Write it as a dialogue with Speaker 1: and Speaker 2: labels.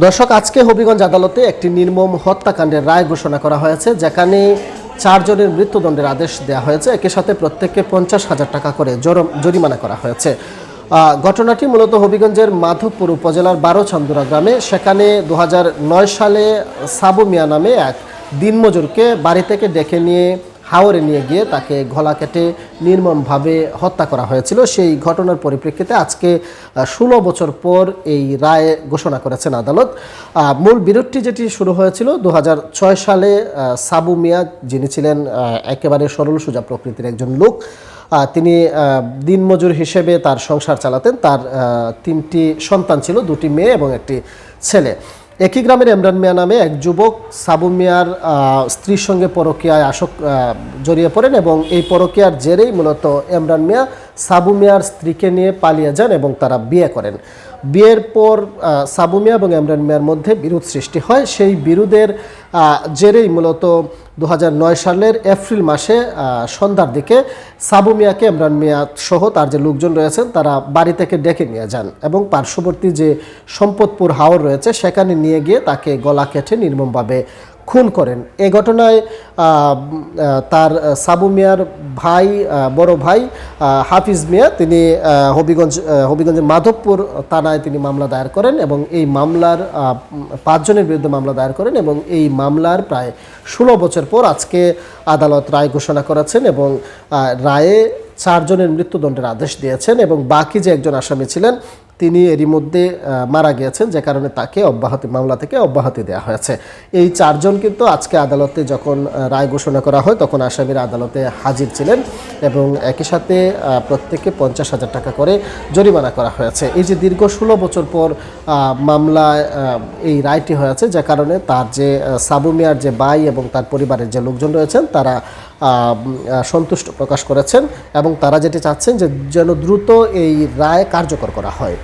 Speaker 1: দর্শক, আজকে হবিগঞ্জ আদালতে একটি নির্মম হত্যাকাণ্ডের রায় ঘোষণা করা হয়েছে, যেখানে চারজনের মৃত্যুদণ্ডের আদেশ দেওয়া হয়েছে। একই সাথে প্রত্যেককে পঞ্চাশ হাজার টাকা করে জরম- জরিমানা করা হয়েছে। ঘটনাটি মূলত হবিগঞ্জের মাধবপুর উপজেলার বারো চান্দুরা গ্রামে, সেখানে দু হাজার নয় সালে সাবু মিয়া নামে এক দিনমজুরকে বাড়ি থেকে ডেকে নিয়ে হাওরে নিয়ে গিয়ে তাকে গলা কেটে নির্মমভাবে হত্যা করা হয়েছিল। সেই ঘটনার পরিপ্রেক্ষিতে আজকে ষোলো বছর পর এই রায় ঘোষণা করেছেন আদালত। মূল বিরোধটি যেটি শুরু হয়েছিল দু হাজার ছয় সালে সাবু মিয়া, যিনি ছিলেন একেবারে সরল সোজা প্রকৃতির একজন লোক তিনি দিনমজুর হিসেবে তার সংসার চালাতেন। তার তিনটি সন্তান ছিল, দুটি মেয়ে এবং একটি ছেলে। একই গ্রামের এমরান মিয়া নামে এক যুবক সাবু মিয়ার স্ত্রীর সঙ্গে পরকীয়ায় আসক জড়িয়ে পড়েন এবং এই পরকীয়ার জেরেই মূলত এমরান মিয়া সাবু মিয়ার স্ত্রীকে নিয়ে পালিয়ে যান এবং তারা বিয়ে করেন। বিয়ের পর সাবুমিয়া এবং ইমরান মিয়ার মধ্যে বিরোধ সৃষ্টি হয়। সেই বিরোধের জেরেই মূলত দু হাজার নয় সালের এপ্রিল মাসে সন্ধ্যার দিকে সাবু মিয়াকে মিয়া সহ তার যে লোকজন রয়েছেন, তারা বাড়ি থেকে ডেকে নিয়ে যান এবং পার্শ্ববর্তী যে সম্পদপুর হাওর রয়েছে, সেখানে নিয়ে গিয়ে তাকে গলা কেটে নির্মমভাবে খুন করেন। এ ঘটনায় তার সাবু মিয়ার ভাই বড় ভাই হাফিজ মিয়া, তিনি হবিগঞ্জ হবিগঞ্জের মাধবপুর থানায় তিনি মামলা দায়ের করেন এবং এই মামলার পাঁচজনের বিরুদ্ধে মামলা দায়ের করেন এবং এই মামলার প্রায় ষোলো বছর পর আজকে আদালত রায় ঘোষণা করেছেন এবং রায়ে চারজনের মৃত্যুদণ্ডের আদেশ দিয়েছেন এবং বাকি যে একজন আসামি ছিলেন তিনি এরই মধ্যে মারা গিয়েছেন যে কারণে তাকে অব্যাহতি মামলা থেকে অব্যাহতি দেওয়া হয়েছে। এই চারজন কিন্তু আজকে আদালতে যখন রায় ঘোষণা করা হয় তখন আসামির আদালতে হাজির ছিলেন এবং একই সাথে প্রত্যেককে পঞ্চাশ হাজার টাকা করে জরিমানা করা হয়েছে। এই যে দীর্ঘ ষোলো বছর পর মামলায় এই রায়টি হয়েছে যে কারণে তার যে আহ, সাবু মিয়ার যে ভাই এবং তার পরিবারের যে লোকজন রয়েছেন তারা সন্তুষ্ট প্রকাশ করেছেন এবং তারা যেটি চাচ্ছেন যে যেন দ্রুত এই রায় কার্যকর করা হয়।